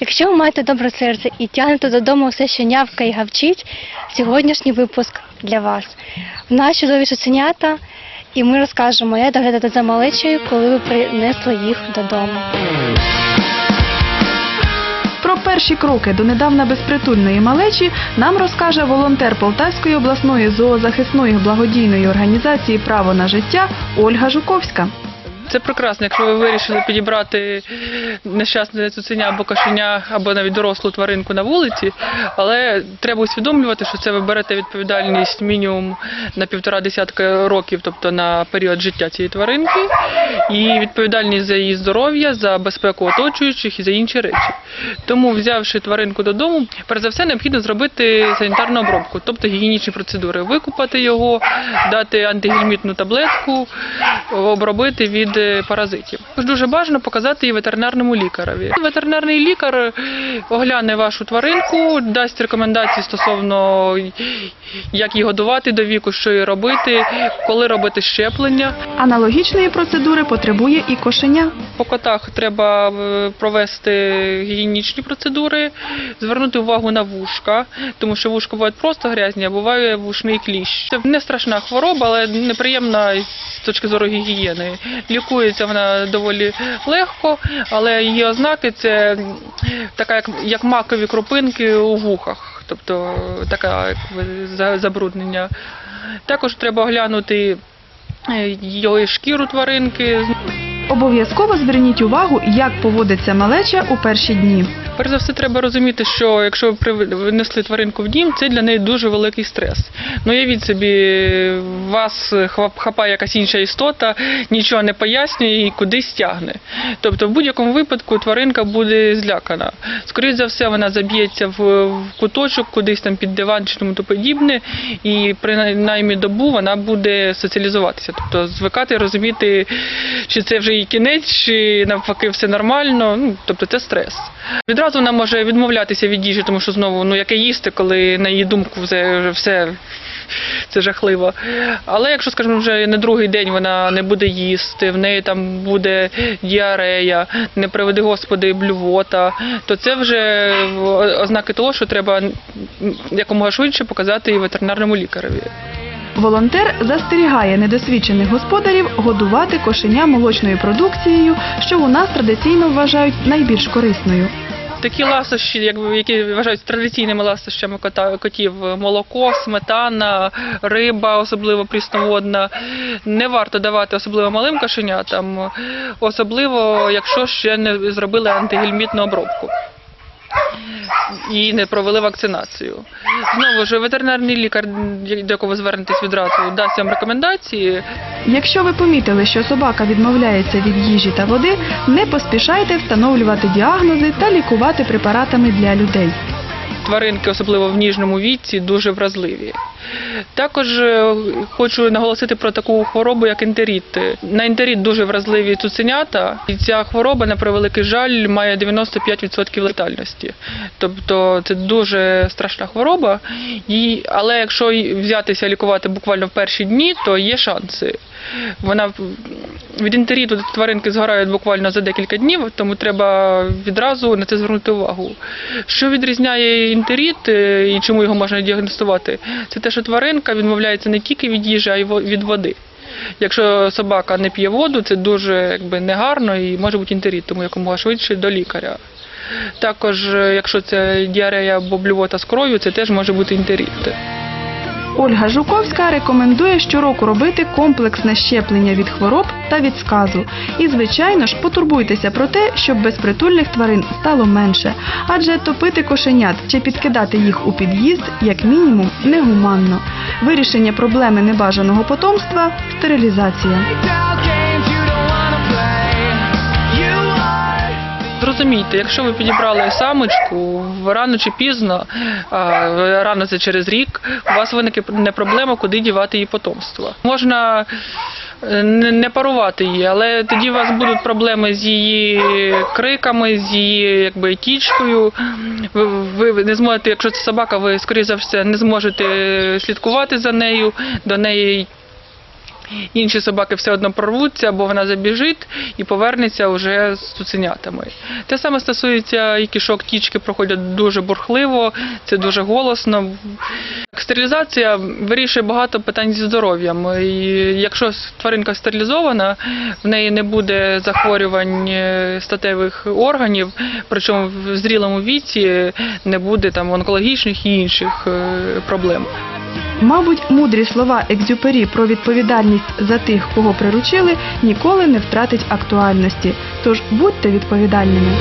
Якщо ви маєте добре серце і тягнете додому все, що нявка і гавчить, сьогоднішній випуск для вас. В нас чудові цуценята, і ми розкажемо, як доглядати за малечею, коли ви принесли їх додому. Про перші кроки до недавна безпритульної малечі нам розкаже волонтер Полтавської обласної зоозахисної благодійної організації Право на життя Ольга Жуковська. Це прекрасно, якщо ви вирішили підібрати нещасне цуценя або кошеня, або навіть дорослу тваринку на вулиці, але треба усвідомлювати, що це ви берете відповідальність мінімум на півтора десятка років, тобто на період життя цієї тваринки, і відповідальність за її здоров'я, за безпеку оточуючих і за інші речі. Тому, взявши тваринку додому, перш за все необхідно зробити санітарну обробку, тобто гігієнічні процедури, викупати його, дати антигельмітну таблетку, обробити від е, паразитів. Також Дуже бажано показати її ветеринарному лікареві. Ветеринарний лікар огляне вашу тваринку, дасть рекомендації стосовно як її годувати до віку, що їй робити, коли робити щеплення. Аналогічної процедури потребує і кошеня. По котах треба е, провести гігієнічні процедури, звернути увагу на вушка, тому що вушка бувають просто грязні, а буває вушний кліщ. Це не страшна хвороба, але неприємна з точки зору гігієни. Лікується вона доволі легко, але її ознаки це така, як, як макові крупинки у вухах, тобто таке забруднення. Також треба оглянути е, її шкіру тваринки, Обов'язково зверніть увагу, як поводиться малеча у перші дні. Перш за все, треба розуміти, що якщо ви внесли тваринку в дім, це для неї дуже великий стрес. Ну, уявіть собі, вас хапає якась інша істота, нічого не пояснює і кудись тягне. Тобто, в будь-якому випадку тваринка буде злякана. Скоріше за все, вона заб'ється в куточок, кудись там під диван чи тому то подібне, і принаймні добу вона буде соціалізуватися, тобто звикати розуміти, чи це вже її кінець, чи навпаки все нормально. Ну, тобто це стрес. Відразу вона може відмовлятися від їжі, тому що знову ну яке їсти, коли на її думку вже все. Це жахливо. Але якщо, скажімо, вже на другий день вона не буде їсти, в неї там буде діарея, не приведи господи, блювота, то це вже ознаки того, що треба якомога швидше показати і ветеринарному лікареві. Волонтер застерігає недосвідчених господарів годувати кошеня молочною продукцією, що у нас традиційно вважають найбільш корисною. Такі ласощі, які вважаються традиційними ласощами котів, молоко, сметана, риба, особливо прісноводна, не варто давати особливо малим кошенятам, особливо якщо ще не зробили антигельмітну обробку. І не провели вакцинацію. Знову ж ветеринарний лікар, до якого звернетесь відразу, дасть вам рекомендації. Якщо ви помітили, що собака відмовляється від їжі та води, не поспішайте встановлювати діагнози та лікувати препаратами для людей. Тваринки, особливо в ніжному віці, дуже вразливі. Також е, хочу наголосити про таку хворобу, як ентеріт. На ентеріт дуже вразливі цуценята, і ця хвороба, на превеликий жаль, має 95% летальності. Тобто це дуже страшна хвороба. І, але якщо взятися лікувати буквально в перші дні, то є шанси. Вона від ентеріту тваринки згорають буквально за декілька днів, тому треба відразу на це звернути увагу. Що відрізняє інтеріт е, і чому його можна діагностувати? Це те, що тваринка відмовляється не тільки від їжі, а й від води. Якщо собака не п'є воду, це дуже якби негарно і може бути інтеріт, тому якомога швидше до лікаря. Також, е, якщо це діарея або блювота з кров'ю, це теж може бути інтеріт. Ольга Жуковська рекомендує щороку робити комплексне щеплення від хвороб та від сказу. І, звичайно ж, потурбуйтеся про те, щоб безпритульних тварин стало менше, адже топити кошенят чи підкидати їх у під'їзд, як мінімум, негуманно. Вирішення проблеми небажаного потомства стерилізація. Зрозумійте, якщо ви підібрали самочку, рано чи пізно, рано це через рік, у вас виникне проблема, куди дівати її потомство. Можна е, не не парувати її, але тоді у вас будуть проблеми з її криками, з її якби тічкою. Ви, ви не зможете, якщо це собака, ви скоріше за все не зможете слідкувати за нею, до неї інші собаки все одно прорвуться, бо вона забіжить і повернеться вже з цуценятами. Те саме стосується і кішок, тічки проходять дуже бурхливо, це дуже голосно. Стерилізація вирішує багато питань зі здоров'ям. І якщо тваринка стерилізована, в неї не буде захворювань е, статевих органів, причому в зрілому віці не буде там онкологічних і інших е, проблем. Мабуть, мудрі слова Екзюпері про відповідальність за тих, кого приручили, ніколи не втратить актуальності. Тож будьте відповідальними.